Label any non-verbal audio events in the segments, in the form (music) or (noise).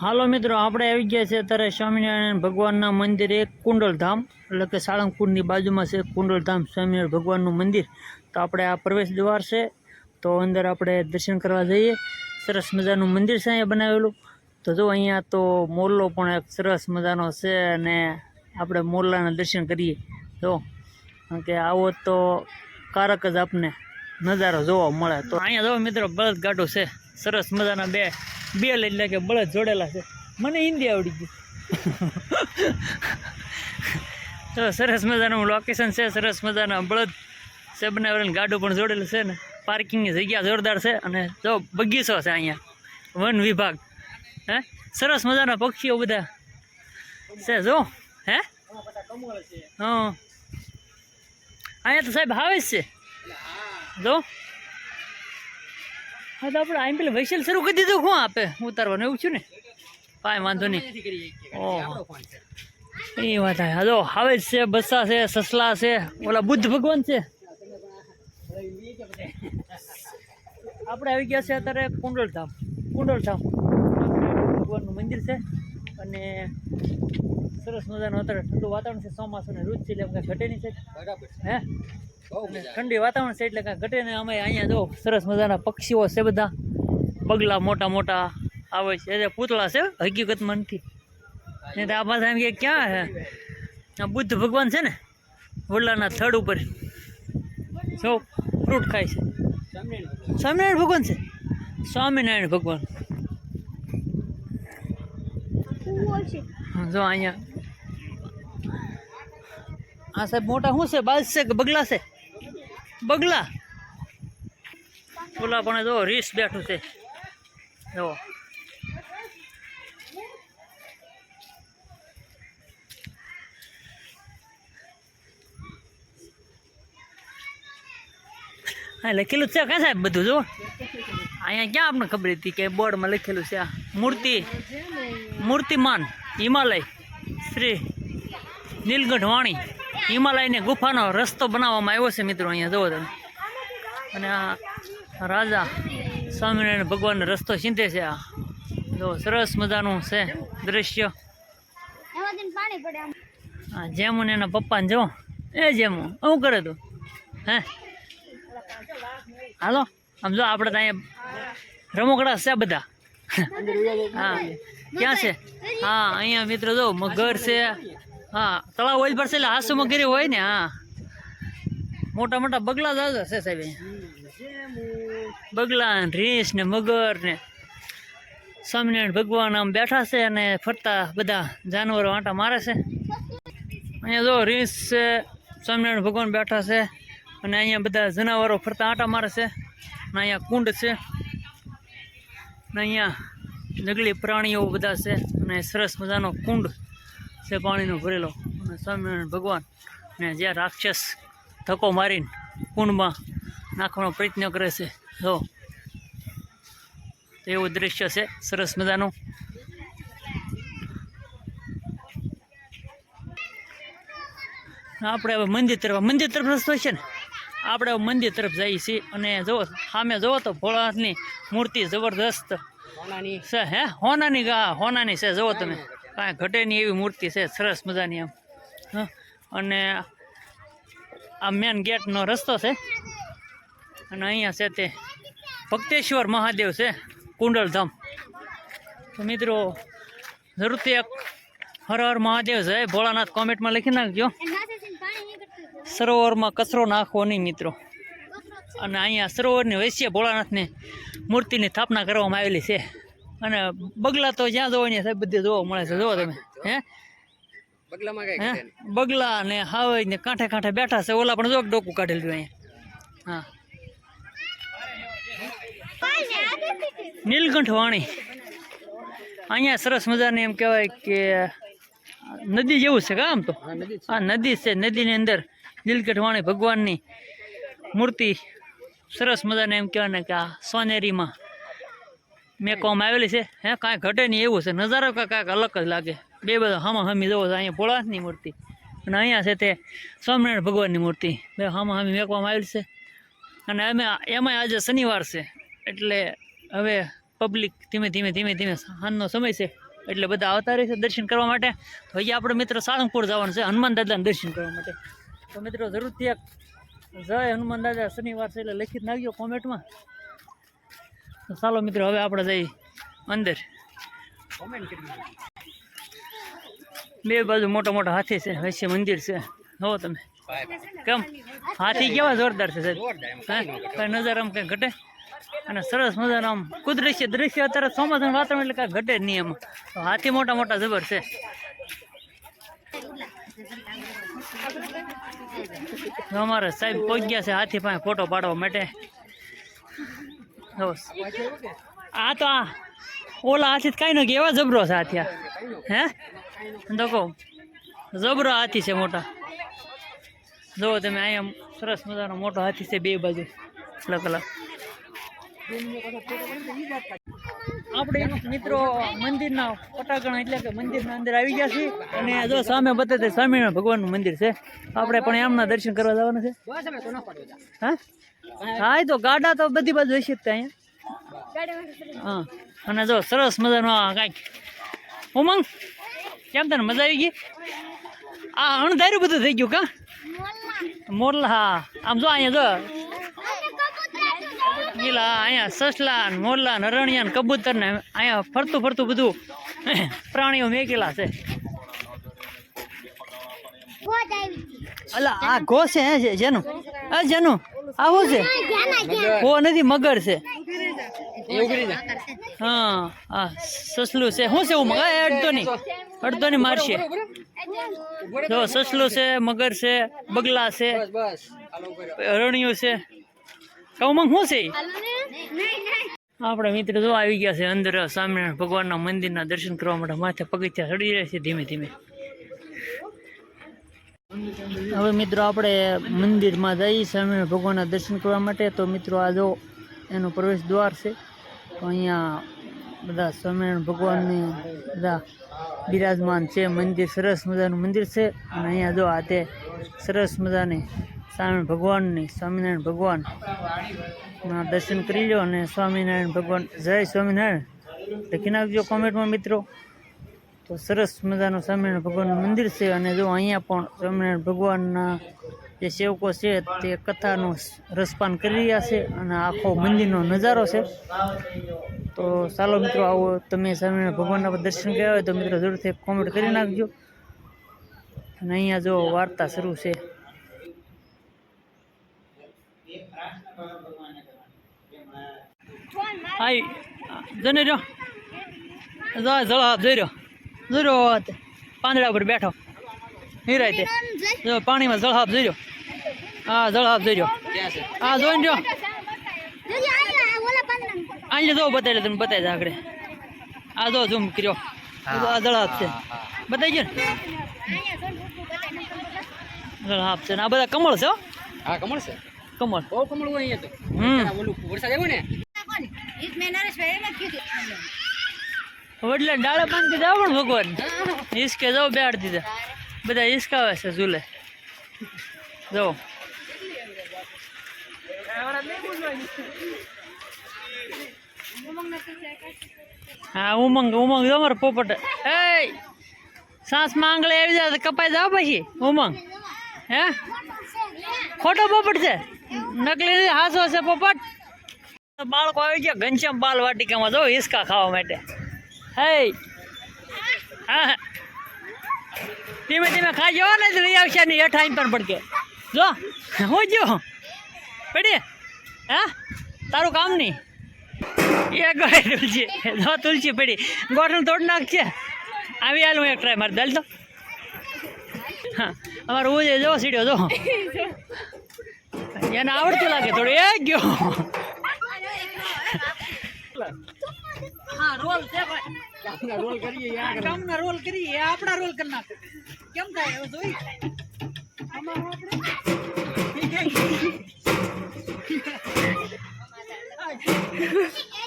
હાલો મિત્રો, આપણે આવી ગયા છે અત્યારે સ્વામિનારાયણ ભગવાનના મંદિરે કુંડલધામ, એટલે કે સાળંગપુરની બાજુમાં છે કુંડલધામ સ્વામિનારાયણ ભગવાનનું મંદિર. તો આપણે આ પ્રવેશ દ્વાર છે, તો અંદર આપણે દર્શન કરવા જઈએ. સરસ મજાનું મંદિર છે અહીંયા બનાવેલું. તો જો અહીંયા તો મોરલો પણ એક સરસ મજાનો છે અને આપણે મોરલાના દર્શન કરીએ. જો, કારણ કે આવો તો કારક જ આપને નજારો જોવા મળે. તો અહીંયા જો મિત્રો બળદ છે. સરસ મજાના બે બે લઈ કે બળદ જોડેલા છે. મને હિન્દી આવડી ગયું (laughs) તો સરસ મજાનું લોકેશન છે, સરસ મજાના બળદ છે બનાવેલું ગાડું પણ જોડેલું છે ને. પાર્કિંગની જગ્યા જોરદાર છે અને જો બગીચો છે અહીંયા. વન વિભાગ. હે? સરસ મજાના પક્ષીઓ બધા. છે, જો. હે? હા. અહીંયા તો સાહેબ આવે જ છે. જો. હા, તો આપણે આમ પેલા વૈસલ શરૂ કરી દીધું. શું આપે ઉતારવાનું? એવું છું ને? કાંઈ વાંધો નહીં. ઓહો. એ વાત હા, જો આવે છે બસ્સા છે, સસલા છે, ઓલા બુદ્ધ ભગવાન છે. આપણે આવી ગયા છે અત્યારે કુંડળધામ. કુંડળધામ. ભગવાનનું મંદિર છે. અને સરસ મજાનું અત્યારે ઠંડુ વાતાવરણ છે ચોમાસું ને ઋતુ છે એટલે કાંઈ ઘટે નહીં છે. હે? ઠંડી વાતાવરણ છે એટલે કાંઈ ઘટે ને અમે અહીંયા જો સરસ મજાના પક્ષીઓ છે બધા. બગલા મોટા મોટા આવે છે. એટલે પૂતળા છે હકીકતમાં નથી ને તો આ પાછા એમ કે ક્યાં હે? આ બુદ્ધ ભગવાન છે ને વડલાના થડ ઉપર. જો ફ્રૂટ ખાય છે. સ્વામિનારાયણ ભગવાન છે? સ્વામિનારાયણ ભગવાન હા, જો અહીંયા. આ સાહેબ મોટા શું છે? બાજ છે કે બગલા છે? બગલા. ઓલા પણ જો રીસ બેઠું છે. જો. હા લખેલું છે કાં સાહેબ બધું, જો? અહીંયા ક્યાં આપણને ખબર હતી કે બોર્ડમાં લખેલું છે આ મૂર્તિ? મૂર્તિમાન હિમાલય શ્રી નીલકંઠ વાણી હિમાલયની ગુફાનો રસ્તો બનાવવામાં આવ્યો છે મિત્રો અહીંયા, જુઓ તમે. અને આ રાજા સ્વામિનારાયણ ભગવાનનો રસ્તો ચિંતે છે આ. જો સરસ મજાનું છે દ્રશ્ય. હા જેમુ ને એના પપ્પાને જો, એ જેમુ શું કરે તું? હે? હાલો, આમ જો, આપણે ત્યાં રમકડા છે બધા. હા. ક્યાં છે? હા અહીંયા મિત્રો જો મગર છે. હા તળાવ હોય પર છે એટલે હાસુ મગરી હોય ને હા. મોટા મોટા બગલા દાદા છે સાહેબ બગલા ને રીંછ ને મગર ને સ્વામિનારાયણ ભગવાન આમ બેઠા છે અને ફરતા બધા જાનવરો આંટા મારે છે. અહીંયા જો રીંછ છે સ્વામિનારાયણ ભગવાન બેઠા છે અને અહીંયા બધા જનાવરો ફરતા આંટા મારે છે. અને અહીંયા કુંડ છે. અને અહીંયા જંગલી પ્રાણીઓ બધા છે અને સરસ મજાનો કુંડ છે પાણીનો ભરેલો. અને સ્વામિનારાયણ ભગવાન ને જ્યાં રાક્ષસ ધક્કો મારીને કુંડમાં નાખવાનો પ્રયત્ન કરે છે. જો એવું દૃશ્ય છે, સરસ મજાનું. આપણે હવે મંદિર તરફ મંદિર તરફ રસ્તો છે ને? આપણે મંદિર તરફ જઈએ છીએ. અને જો સામે જુઓ તો ભોળાનાથની મૂર્તિ જબરદસ્ત છે હે? હોનાની ગા હોનાની છે જુઓ તમે. કાંઈ ઘટે નહીં એવી મૂર્તિ છે સરસ મજાની આમ હં. અને આ મેન ગેટનો રસ્તો છે. અને અહીંયા છે તે ભક્તેશ્વર મહાદેવ છે કુંડલધામ. તો મિત્રો જરૂરથી એક હર હર મહાદેવ છે ભોળાનાથ કોમેન્ટમાં લખી નાખજો. સરોવરમાં કચરો નાખવો નહીં મિત્રો. અને અહીંયા સરોવરની વૈશ્ય ભોળાનાથની મૂર્તિની સ્થાપના કરવામાં આવેલી છે. અને બગલા તો જ્યાં જોવો ને બધે જોવા મળે છે. જોવો તમે. હે? બગલા ને હાવજ ને કાંઠે કાંઠે બેઠા છે. ઓલા પણ જો ડોકું કાઢેલું અહીંયા. હા. નીલકંઠ વાણી. અહીંયા સરસ મજાની એમ કહેવાય કે નદી જેવું છે કે આમ તો? આ નદી છે. નદીની અંદર નીલકંઠ વાણી ભગવાનની મૂર્તિ સરસ મજાને એમ કહેવાય કે આ સોનેરીમાં મેકવામાં આવેલી છે. હે, કાંઈ ઘટે નહીં એવું છે. નજારો કાંઈક કાંઈક અલગ જ લાગે. બે બધા હામા હામી જવો છે. અહીંયા ભોળાનાથની મૂર્તિ અને અહીંયા છે તે સ્વામિનારાયણ ભગવાનની મૂર્તિ. બે હામા હામી મેકવામાં આવેલી છે. અને અમે એમાં આજે શનિવાર છે. એટલે હવે પબ્લિક ધીમે ધીમે ધીમે ધીમે સાંજનો સમય છે. એટલે બધા આવતા રહે છે દર્શન કરવા માટે. તો અહીંયા આપણે મિત્ર સાળંગપુર જવાનું છે. હનુમાન દાદાને દર્શન કરવા માટે. તો મિત્રો જરૂરથી એક જય હનુમાન દાદા શનિવાર છે એટલે લખી નાખ્યો કોમેન્ટમાં. તો ચાલો મિત્રો હવે આપણે જઈએ અંદર. બે બાજુ મોટા મોટા હાથી છે વૈશ્ય મંદિર છે. હો તમે. કેમ? હાથી કેવા જોરદાર છે સાહેબ? હા? નજર આમ કઈ ઘટે? અને સરસ મજાનું આમ કુદરતી દ્રશ્ય અત્યારે ચોમાસાનું વાતાવરણ એટલે કાંઈ ઘટે નહીં એમાં. હાથી મોટા મોટા જબર છે. અમારે સાહેબ પહોંચ્યા છે હાથી પાસે ફોટો પાડવા માટે. જો. આ તો આ ઓલા હાથી કાંઈ ન કે, એવા જબરો છે હાથી હે? તો કહો જબરો હાથી છે મોટા. જુઓ તમે અહીંયા સરસ મજાનો મોટો હાથી છે બે બાજુ. અલગ અલગ આપણે મિત્રો મંદિરના પટાકણ એટલે કે મંદિરના અંદર આવી ગયા છીએ. અને જો સામે બતાવે સ્વામિનારાયણ ભગવાનનું મંદિર છે. આપણે પણ એમના દર્શન કરવા જવાનું છે. હા? હા તો ગાડા તો બધી બાજુ હશે જ ત્યાં હા અને જો સરસ મજાનો કાંઈક. ઉમંગ કેમ તને મજા આવી ગઈ? આ અણધાર્યું બધું થઈ ગયું કા? મોરલા હા. આમ જો અહીંયા જો ગીલા અહીંયા સસલા ને મોરલા ને અરણ્યા ને કબૂતર ને અહીંયા ફરતું ફરતું બધું પ્રાણીઓ મેકેલા છે. અલા આ ઘો છે હે જેનું? આ જેનું? આવું છે? ઘો નથી મગર છે. એ હા આ સસલું છે. શું છે હું મગર અડધો નહીં અડધો નહીં મારશે જો સસલું છે મગર છે બગલા છે. અરણ્યું છે. કૌમંગ શું છે? આપણે મિત્ર જો આવી ગયા છે અંદર સ્વામિનારાયણ ભગવાનના મંદિરના દર્શન કરવા માટે માથે પગથિયા ચડી રહ્યા છે ધીમે ધીમે. હવે મિત્રો આપણે મંદિરમાં જઈએ સ્વામિનારાયણ ભગવાનના દર્શન કરવા માટે તો મિત્રો આ જો એનું પ્રવેશ દ્વાર છે તો અહીંયા બધા સ્વામિનારાયણ ભગવાનની બધા બિરાજમાન છે મંદિર સરસ મજાનું મંદિર છે અને અહીંયા જો આ તે સરસ મજાની સ્વામિનારાયણ ભગવાનની, સ્વામિનારાયણ ભગવાન. ના દર્શન કરી લો અને સ્વામિનારાયણ ભગવાન, જય સ્વામિનારાયણ. લખી નાખજો કોમેન્ટમાં મિત્રો. તો સરસ મજાનું સ્વામિનારાયણ ભગવાનનું મંદિર છે અને જો અહીંયા પણ સ્વામિનારાયણ ભગવાનના જે સેવકો છે તે કથાનું રસપાન કરી રહ્યા છે અને આખો મંદિરનો નજારો છે. તો ચાલો મિત્રો, આવો તમે સ્વામિનારાયણ ભગવાનના દર્શન કર્યા હોય તો મિત્રો જરૂરથી કોમેન્ટ કરી નાખજો. અને અહીંયા જો વાર્તા શરૂ છે. હાઈ જને રહ્યો. જા જળા જઈ રહ્યો. જોઈ રહ્યો પાંદડા ઉપર બેઠો. નિરાય તે. જો પાણીમાં જળહાપ જઈ રહ્યો. હા જળહાપ જોઈ રહ્યો. હા જોઈને રહ્યો. અહીંયા જો બતાવી તમે બતાવી દે આગળ. આ જો ઝૂમ કર્યો. આ જળહાપ છે. બતાવી ગયો ને. જળહાપ છે ને. આ બધા કમળ છે હા. કમળ છે. કમળ. બહુ કમળ હોય અહીંયા તો. હમ. ઓલું વરસાદ આવ્યો ને. વડલે ડાળે બાંધી જાવ પણ ભગવાન. હિસકે જાઓ બેહાડ દીધા. બધા હિસકાવે છે ઝૂલે. જાઓ. હા, ઉમંગ ઉમંગ જો મારે પોપટ. એ સાસ માંગળે આવી જાય કપાઈ જાવ પછી, ઉમંગ. હે? ખોટો પોપટ છે? નકલી હાસો છે પોપટ? બાળકો આવી ગયા, ઘનશ્યામ બાલ વાટિકામાં જો હિસકા ખાવા માટે. હે. હા ધીમે ધીમે ખાઈ જવા ને લઈ આવશે ને હેઠા આઈને પણ પડકે. જો, હું જો પડી. હા, તારું કામ નહીં. એ ગઈ તુલસી. જો, તુલસી પડી. ગોઠણ તોડ નાખશે આવી હાલ હું એક ટ્રાય મારે દલ તો હા, અમારે ઉજે જો, સીડ્યો જો. એને આવડતું લાગે થોડું. એ ગયો. રોલ છે ભાઈ રોલ કરીએ યાર કામના રોલ કરીએ આપણા રોલ કરી નાખે કેમ થાય એવું જોઈ અમારો આપણે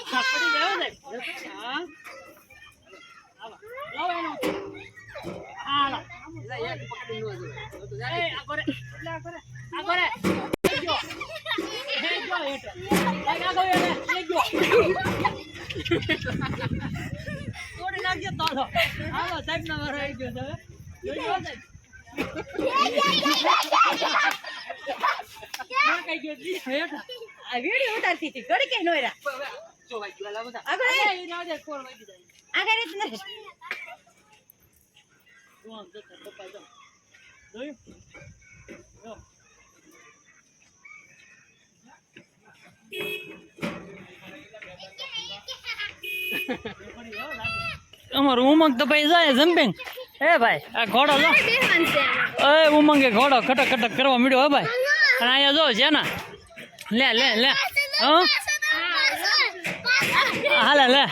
હા, પડી જાય હો હા. આવો. એનો. હા, લાવો. એક પકડી નો તો જાય આ કરે. આ કરે. આ કરે. એ ગયો. એ ગયો આ ગયો એ ગયો. તોડી નાખ. રાખજો તો હાલો સાહેબ ના વારો આવી ગયો છે અમારું ઉમંગ તો ભાઈ જાય જમ્પિંગ એ ભાઈ આ ઘોડો જો એ ઉમંગે ઘોડો ખટક ખટક કરવા મળ્યો હે ભાઈ. અને અહીંયા જો છે ને. લે લે લે. હા? હાલે લે.